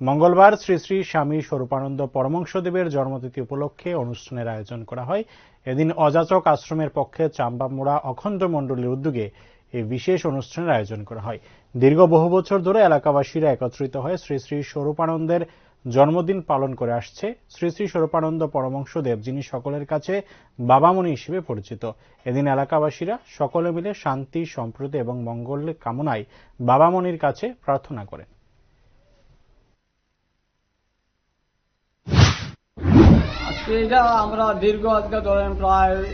মঙ্গলবার শ্রী শ্রী স্বামী স্বরূপানন্দ পরমংশদেবের জন্মতিথি উপলক্ষে অনুষ্ঠানের আয়োজন করা হয়। এদিন অযাচক আশ্রমের পক্ষে চাম্বামুড়া অখণ্ড মণ্ডলীর উদ্যোগে এই বিশেষ অনুষ্ঠানের আয়োজন করা হয়। দীর্ঘ বহু বছর ধরে এলাকাবাসীরা একত্রিত হয়ে শ্রী শ্রী স্বরূপানন্দের জন্মদিন পালন করে আসছে। শ্রী শ্রী স্বরূপানন্দ পরমংশদেব, যিনি সকলের কাছে বাবামণি হিসেবে পরিচিত। এদিন এলাকাবাসীরা সকলে মিলে শান্তি, সম্প্রীতি এবং মঙ্গল কামনায় বাবামণির কাছে প্রার্থনা করেন। এটা আমরা দীর্ঘ আজকে ধরেন প্রায়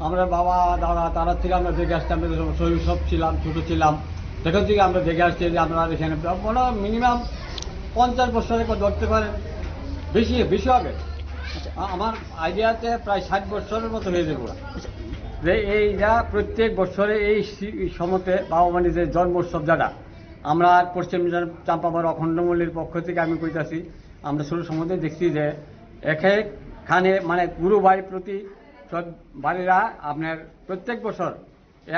আমরা বাবা, দাদা, তারা থেকে আমরা দেখে আসছি, আমরা শরীর সব ছিলাম, ছোটো ছিলাম। সেখান থেকে আমরা দেখে আসছি যে আমরা এখানে মনে মিনিমাম পঞ্চাশ বছরের পর ধরতে পারেন। বেশি বেশি হবে। আমার আইডিয়াতে প্রায় ষাট বছরের মতো হয়ে যাবে। যে এইটা প্রত্যেক বছরে এই সি- এই সময়তে বাবা মানে যে জন্ম উৎসব যারা, আমরা পশ্চিম চাম্পাবার অখণ্ডমল্লির পক্ষ থেকে আমি কইতাছি, আমরা শুরু সম্বন্ধে দেখছি যে এখানে মানে গুরু বাড়ির প্রতি সব বাড়িরা আপনার প্রত্যেক বছর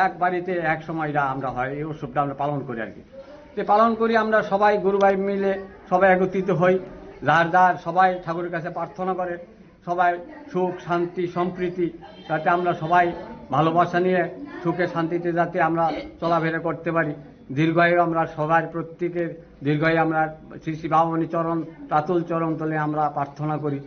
এক বাড়িতে এক সময়টা আমরা হয়, এই উৎসবটা আমরা পালন করি আর কি। পালন করি আমরা সবাই গুরু ভাই মিলে সবাই একত্রিত হই, যার যার সবাই ঠাকুরের কাছে প্রার্থনা করে, সবাই সুখ, শান্তি, সম্প্রীতি, যাতে আমরা সবাই ভালোবাসা নিয়ে সুখে শান্তিতে যাতে আমরা চলাফেরা করতে পারি। দীর্ঘায়ু আমরা সবার প্রত্যেকের দীর্ঘায়ু আমরা শ্রী শ্রী বাবামণি চরণ তাতুল চরণ তলে আমরা প্রার্থনা করি।